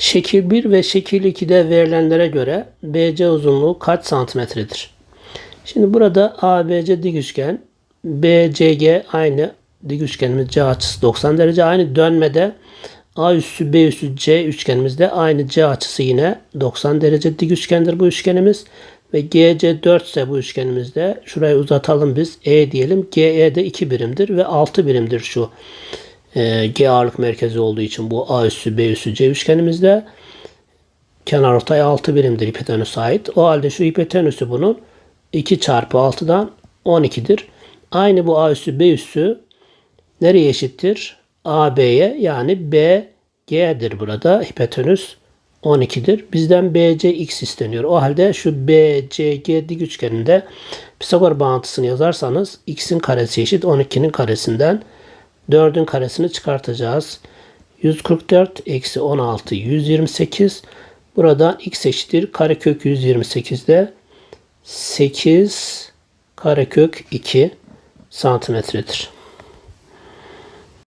Şekil 1 ve şekil 2'de verilenlere göre BC uzunluğu kaç santimetredir? Şimdi burada ABC dik üçgen, BCG aynı dik üçgenimiz C açısı 90 derece. Aynı dönmede A üssü B üssü C üçgenimizde aynı C açısı yine 90 derece dik üçgendir bu üçgenimiz. Ve GC 4 ise bu üçgenimizde şurayı uzatalım biz E diyelim. GE de 2 birimdir ve 6 birimdir şu e, G ağırlık merkezi olduğu için bu A üssü B üssü C üçgenimizde kenar ortay 6 birimdir hipotenüse ait. O halde şu hipotenüsü bunun 2 çarpı 6'dan 12'dir. Aynı bu A üssü B üssü nereye eşittir? AB'ye yani BG'dir burada. Hipotenüs 12'dir. Bizden BC x isteniyor. O halde şu BCG dik üçgeninde Pisagor bağıntısını yazarsanız x'in karesi eşit 12'nin karesinden 4'ün karesini çıkartacağız. 144 eksi 16 128. Buradan x eşittir. Karekök 128'de 8 karekök 2 santimetredir.